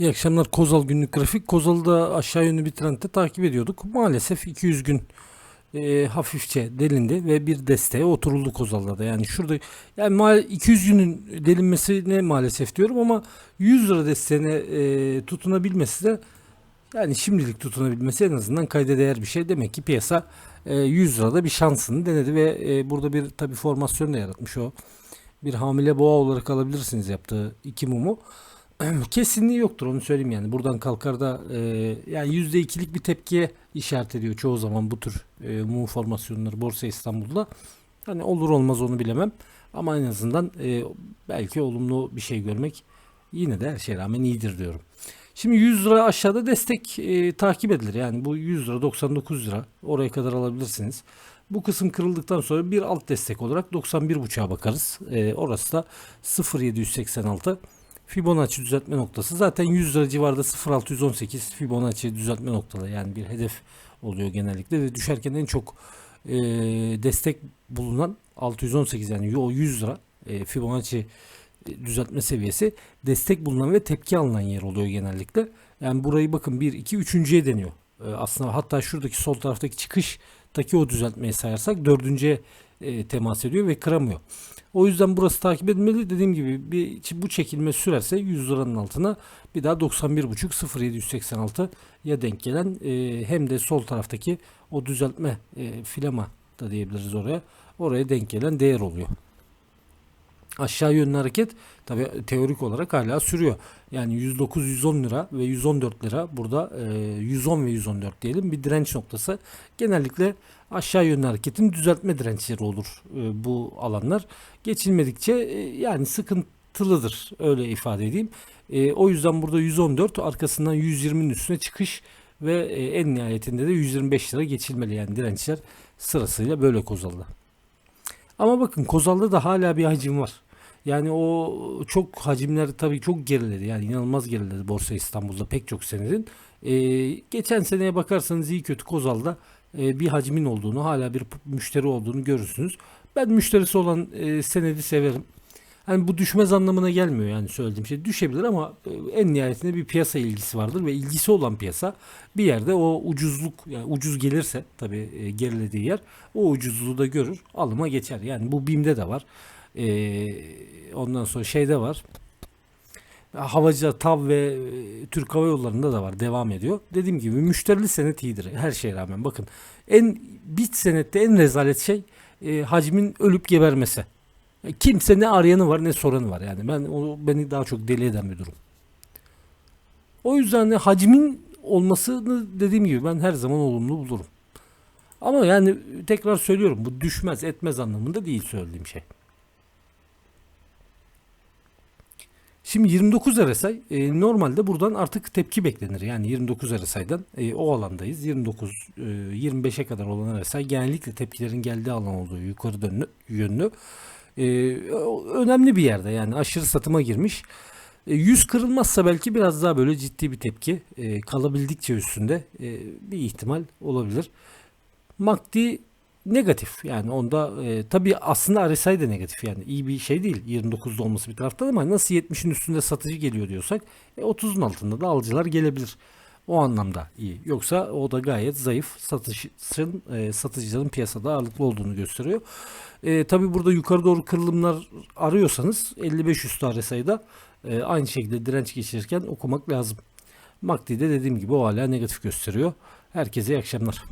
İyi akşamlar Kozal günlük grafik. Kozal'da aşağı yönlü bir trendde takip ediyorduk. Maalesef 200 gün e, hafifçe delindi ve bir desteğe oturuldu Kozal'da da. Yani şurada yani ma- 200 günün delinmesine maalesef diyorum ama 100 lira desteğine e, tutunabilmesi de yani şimdilik tutunabilmesi en azından kayda değer bir şey. Demek ki piyasa e, 100 lirada bir şansını denedi ve e, burada bir tabi formasyon da yaratmış o. Bir hamile boğa olarak alabilirsiniz yaptığı iki mumu. Kesinliği yoktur onu söyleyeyim yani. Buradan kalkar da e, yani %2'lik bir tepkiye işaret ediyor çoğu zaman bu tür e, mum formasyonları Borsa İstanbul'da. Hani olur olmaz onu bilemem. Ama en azından e, belki olumlu bir şey görmek yine de her şeye rağmen iyidir diyorum. Şimdi 100 lira aşağıda destek e, takip edilir. Yani bu 100 lira 99 lira oraya kadar alabilirsiniz. Bu kısım kırıldıktan sonra bir alt destek olarak 91.5'a bakarız. E, orası da 0.786. Fibonacci düzeltme noktası. Zaten 100 lira civarında 0.618 Fibonacci düzeltme noktaları yani bir hedef oluyor genellikle ve düşerken en çok e, destek bulunan 618 yani o 100 lira e, Fibonacci e, düzeltme seviyesi destek bulunan ve tepki alınan yer oluyor genellikle. Yani burayı bakın 1 2 3.ye deniyor. E, aslında hatta şuradaki sol taraftaki çıkıştaki o düzeltmeyi sayarsak dördüncüye e, temas ediyor ve kıramıyor. O yüzden burası takip edilmeli. Dediğim gibi bir, bu çekilme sürerse 100 liranın altına bir daha 91.5 0786 ya denk gelen e, hem de sol taraftaki o düzeltme e, filama da diyebiliriz oraya. Oraya denk gelen değer oluyor. Aşağı yönlü hareket tabi teorik olarak hala sürüyor. Yani 109 110 lira ve 114 lira burada e, 110 ve 114 diyelim bir direnç noktası. Genellikle aşağı yönlü hareketin düzeltme dirençleri olur e, bu alanlar. Geçilmedikçe e, yani sıkıntılıdır öyle ifade edeyim. E, o yüzden burada 114 arkasından 120'nin üstüne çıkış ve e, en nihayetinde de 125 lira geçilmeli yani dirençler sırasıyla böyle kozalda. Ama bakın Kozal'da da hala bir hacim var. Yani o çok hacimler tabii çok geriledi. Yani inanılmaz geriledi Borsa İstanbul'da pek çok senedin. Ee, geçen seneye bakarsanız iyi kötü Kozal'da e, bir hacmin olduğunu, hala bir müşteri olduğunu görürsünüz. Ben müşterisi olan e, senedi severim. Hani bu düşmez anlamına gelmiyor yani söylediğim şey. Düşebilir ama e, en nihayetinde bir piyasa ilgisi vardır ve ilgisi olan piyasa bir yerde o ucuzluk yani ucuz gelirse tabii e, gerilediği yer o ucuzluğu da görür alıma geçer. Yani bu BİM'de de var. E, ondan sonra şeyde var. Havacı, TAV ve e, Türk Hava Yolları'nda da var. Devam ediyor. Dediğim gibi müşterili senet iyidir. Her şeye rağmen. Bakın en bit senette en rezalet şey e, hacmin ölüp gebermesi. Kimse ne arayanı var ne soranı var. Yani ben o beni daha çok deli eden bir durum. O yüzden de hacmin olmasını dediğim gibi ben her zaman olumlu bulurum. Ama yani tekrar söylüyorum bu düşmez etmez anlamında değil söylediğim şey. Şimdi 29 RSI e, normalde buradan artık tepki beklenir. Yani 29 RSI'dan e, o alandayız. 29 e, 25'e kadar olan RSI genellikle tepkilerin geldiği alan olduğu yukarı dönlü, yönlü. E, önemli bir yerde yani aşırı satıma girmiş. E, 100 kırılmazsa belki biraz daha böyle ciddi bir tepki e, kalabildikçe üstünde e, bir ihtimal olabilir. MACD negatif yani onda e, tabii aslında RSI de negatif yani iyi bir şey değil 29'da olması bir taraftan ama nasıl 70'in üstünde satıcı geliyor diyorsak e, 30'un altında da alıcılar gelebilir. O anlamda iyi. Yoksa o da gayet zayıf satışın e, satıcıların piyasada ağırlıklı olduğunu gösteriyor. E, tabii burada yukarı doğru kırılımlar arıyorsanız 55 üstü RSI'da e, aynı şekilde direnç geçirirken okumak lazım. MACD'de dediğim gibi o hala negatif gösteriyor. Herkese iyi akşamlar.